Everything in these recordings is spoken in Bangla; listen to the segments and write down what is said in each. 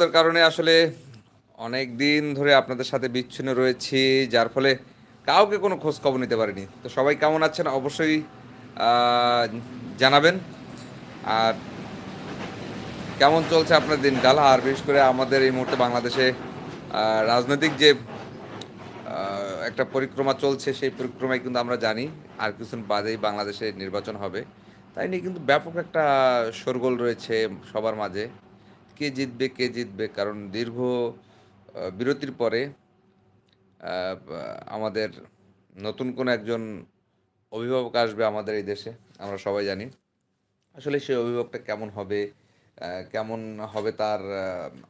তার কারণে আসলে অনেক দিন ধরে আপনাদের সাথে বিচ্ছিন্ন রয়েছি, যার ফলে কাউকে কোনো খোঁজ খবর নিতে পারিনি। তো সবাই কেমন আছেন অবশ্যই জানাবেন। আর কেমন চলছে আপনার দিনকাল? আর বিশেষ করে আমাদের এই মুহূর্তে বাংলাদেশে রাজনৈতিক যে একটা পরিক্রমা চলছে, সেই পরিক্রমায় কিন্তু আমরা জানি, আর কিছুদিন বাদেই বাংলাদেশে নির্বাচন হবে। তাই নিয়ে কিন্তু ব্যাপক একটা শোরগোল রয়েছে সবার মাঝে। কে জিতবে কে জিতবে? কারণ দীর্ঘ বিরতির পরে আমাদের নতুন কোনো একজন অভিভাবক আসবে আমাদের এই দেশে, আমরা সবাই জানি। আসলে সেই অভিভাবকটা কেমন হবে কেমন হবে তার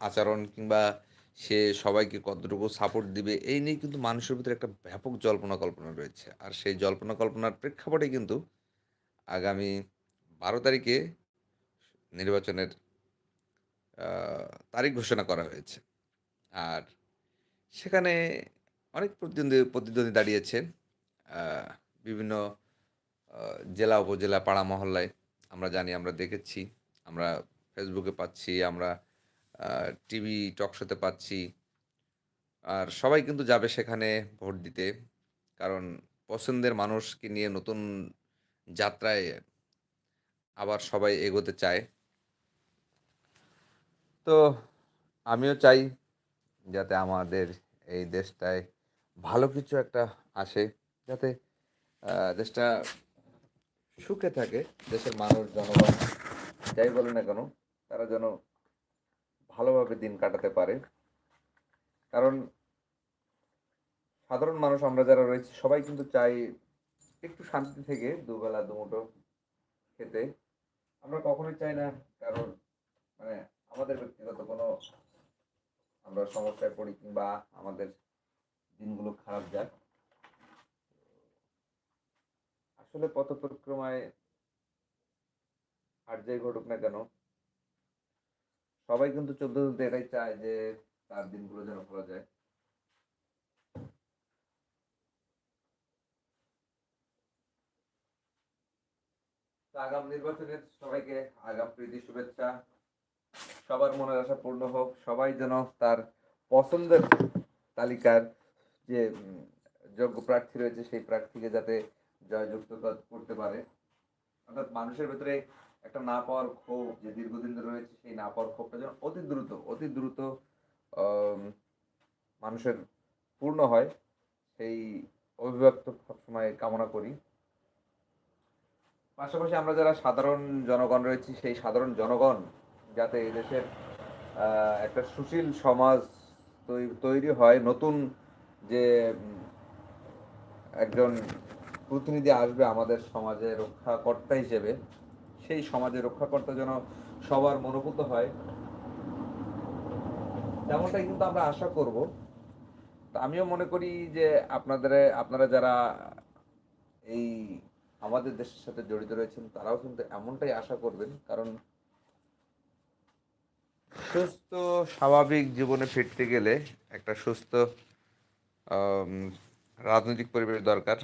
আচরণ কিংবা সে সবাইকে কতটুকু সাপোর্ট দিবে, এই নিয়ে কিন্তু মানুষের ভিতরে একটা ব্যাপক জল্পনা কল্পনা রয়েছে। আর সেই জল্পনা কল্পনার প্রেক্ষাপটে কিন্তু আগামী বারো তারিখে নির্বাচনের তারিখ ঘোষণা করা হয়েছে। আর সেখানে অনেক প্রতিদ্বন্দ্বী প্রতিদ্বন্দ্বী দাঁড়িয়েছেন। বিভিন্ন জেলা, উপজেলা, পাড়া, মহল্লায় আমরা জানি, আমরা দেখেছি, আমরা ফেসবুকে পাচ্ছি, আমরা টিভি টকশোতে পাচ্ছি। আর সবাই কিন্তু যাবে সেখানে ভোট দিতে। কারণ পছন্দের মানুষকে নিয়ে নতুন যাত্রায় আবার সবাই এগোতে চায়। তো আমিও চাই যাতে আমাদের এই দেশটায় ভালো কিছু একটা আসে, যাতে দেশটা সুখে থাকে, দেশের মানুষ জনগণ যাই বলে না কেন, তারা যেন ভালোভাবে দিন কাটাতে পারে। কারণ সাধারণ মানুষ আমরা যারা রয়েছি, সবাই কিন্তু চাই একটু শান্তি থেকে দুবেলা দুমুঠো খেতে। আমরা কখনোই চাই না কারণ মানে আমাদের ব্যক্তিগত কোনো আমরা সমস্যায় পড়ি কিংবা আমাদের দিনগুলো খারাপ যাক। আসলে পথ পরিক্রমায় আর যাই ঘটুক না কেন, সবাই কিন্তু চোদ্দ চলতে এটাই চায় যে তার দিনগুলো যেন ভালো যায়। আগাম নির্বাচনের সবাইকে আগাম প্রীতি শুভেচ্ছা। সবার মনের আশা পূর্ণ হোক, সবাই যেন তার পছন্দের তালিকার যে যোগ্য প্রার্থী রয়েছে, সেই প্রার্থীকে যাতে জয়যুক্ত করতে পারে। অর্থাৎ মানুষের ভেতরে একটা না পাওয়ার ক্ষোভ যে দীর্ঘদিন ধরে রয়েছে, সেই না পাওয়ার ক্ষোভটা যেন অতি দ্রুত অতি দ্রুত মানুষের পূর্ণ হয়, সেই অভিব্যক্ত সবসময় কামনা করি। পাশাপাশি আমরা যারা সাধারণ জনগণ রয়েছি, সেই সাধারণ জনগণ যাতে এদেশের একটা সুশীল সমাজ তৈরি হয়, নতুন যে একজন প্রতিনিধি আসবে আমাদের সমাজে রক্ষাকর্তা হিসেবে, সেই সমাজের রক্ষাকর্তা যেন সবার মনোভূত হয়। তেমনটাই কিন্তু আমরা আশা করব। আমিও মনে করি যে আপনাদের, আপনারা যারা এই আমাদের দেশের সাথে জড়িত রয়েছেন, তারাও কিন্তু এমনটাই আশা করবেন। কারণ সুস্থ, স্বাভাবিক জীবনে ফিরতে গেলে একটা সুস্থ রাজনৈতিক পরিবেশ দরকার।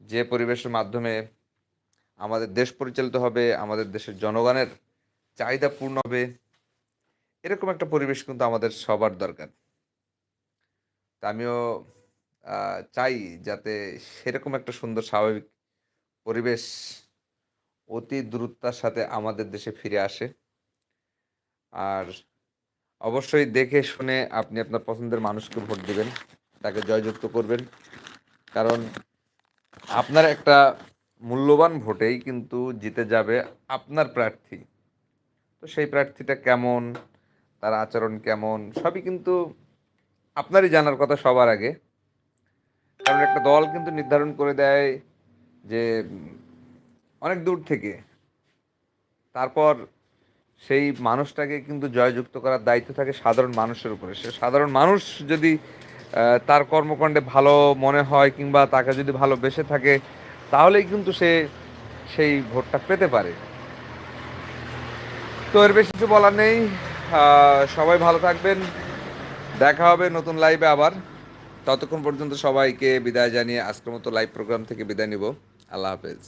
যে পরিবেশের মাধ্যমে আমাদের দেশ পরিচালিত হবে, আমাদের দেশের জনগণের চাহিদা পূর্ণ হবে, এরকম একটা পরিবেশ কিন্তু আমাদের সবার দরকার। তা আমিও চাই যাতে সেরকম একটা সুন্দর, স্বাভাবিক পরিবেশ অতি দ্রুততার সাথে আমাদের দেশে ফিরে আসে। আর অবশ্যই দেখে শুনে আপনি আপনার পছন্দের মানুষকে ভোট দিবেন, তাকে জয়যুক্ত করবেন। কারণ আপনার একটা মূল্যবান ভোটেই কিন্তু জিতে যাবে আপনার প্রার্থী। তো সেই প্রার্থীটা কেমন, তার আচরণ কেমন, সবই কিন্তু আপনারই জানার কথা সবার আগে। কারণ একটা দল কিন্তু নির্ধারণ করে দেয় যে, অনেক দূর থেকে। তারপর সেই মানুষটাকে কিন্তু জয়যুক্ত করার দায়িত্ব থাকে সাধারণ মানুষের উপরে। সে সাধারণ মানুষ যদি তার কর্মকাণ্ডে ভালো মনে হয় কিংবা তাকে যদি ভালোবেসে থাকে, তাহলেই কিন্তু সে সেই ভোটটা পেতে পারে। তো এর বেশি কিছু বলার নেই। সবাই ভালো থাকবেন। দেখা হবে নতুন লাইভে আবার। ততক্ষণ পর্যন্ত সবাইকে বিদায় জানিয়ে আজকের মতো লাইভ প্রোগ্রাম থেকে বিদায় নিব। আল্লাহ হাফেজ।